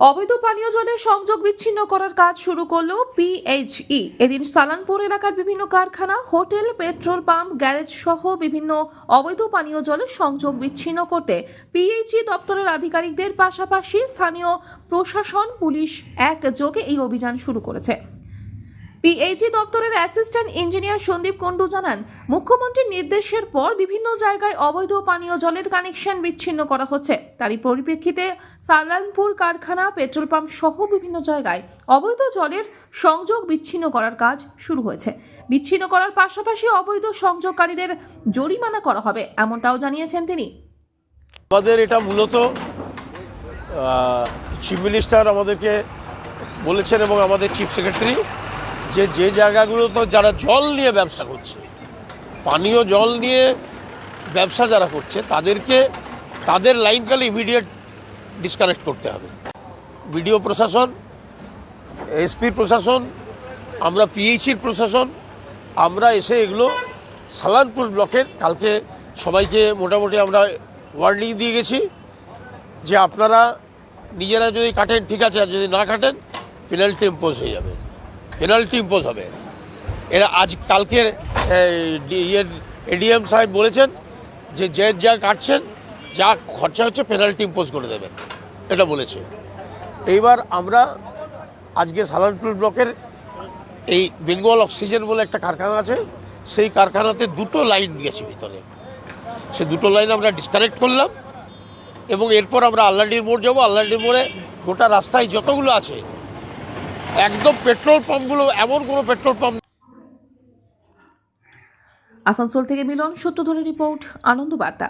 অবৈধ পানীয় জলের সংযোগ বিচ্ছিন্ন করার কাজ শুরু করল পিএইচই এদিন সালানপুর এলাকার বিভিন্ন কারখানা, হোটেল, পেট্রোল পাম্প, গ্যারেজ সহ বিভিন্ন অবৈধ পানীয় জলের সংযোগ বিচ্ছিন্ন করতে পিএইচই দপ্তরের আধিকারিকদের পাশাপাশি স্থানীয় প্রশাসন, পুলিশ একযোগে এই অভিযান শুরু করেছে। পিএইচই দপ্তরের অ্যাসিস্ট্যান্ট ইঞ্জিনিয়ার সন্দীপ কুণ্ডু জানান, মুখ্যমন্ত্রীর নির্দেশের পর বিভিন্ন জায়গায় অবৈধ পানীয় জলের কানেকশন বিচ্ছিন্ন করা হচ্ছে। তারই পরিপ্রেক্ষিতে সালানপুর কারখানা, পেট্রোল পাম্প সহ বিভিন্ন জায়গায় অবৈধ জলের সংযোগ বিচ্ছিন্ন করার কাজ শুরু হয়েছে। বিচ্ছিন্ন করার পাশাপাশি অবৈধ সংযোগকারীদের জরিমানা করা হবে, এমনটাও জানিয়েছেন তিনি। আমাদের এটা মূলত চিফ মিনিস্টার আমাদেরকে বলেছেন এবং আমাদের চিফ সেক্রেটারি যে যে জায়গাগুলোতে যারা জল নিয়ে ব্যবসা করছে, পানীয় জল নিয়ে ব্যবসা যারা করছে, তাদেরকে, তাদের লাইনকালে ইমিডিয়েট ডিসকানেক্ট করতে হবে। বিডিও প্রশাসন এসপি প্রশাসন, আমরা পিএইচির প্রশাসন, আমরা এসে এগুলো সালানপুর ব্লকের, কালকে সবাইকে মোটামুটি আমরা ওয়ার্নিং দিয়ে গেছি যে আপনারা নিজেরা যদি কাটেন, ঠিক আছে, আর যদি না কাটেন পেনাল্টি ইম্পোজ হয়ে যাবে। পেনাল্টি ইম্পোজ হবে। এরা আজ কালকের ইয়ের এডিএম সাহেব বলেছেন যে যে যা কাটছেন, যা খরচা হচ্ছে পেনাল্টি ইম্পোজ করে দেবেন। এটা বলেছে। এইবার আমরা আজকে সালানপুর ব্লকের এই বেঙ্গল অক্সিজেন বলে একটা কারখানা আছে, সেই কারখানাতে দুটো লাইন গেছে ভিতরে। সে দুটো লাইন আমরা ডিসকানেক্ট করলাম এবং এরপর আমরা আল্লাডির মোড় যাব। আল্লাডির মোড়ে গোটা রাস্তায় যতগুলো আছে একদম পেট্রোল পাম্পগুলো এমন কোনো পেট্রোল পাম্প আসানসোল থেকে মিলন সূত্রধরের রিপোর্ট আনন্দ বার্তা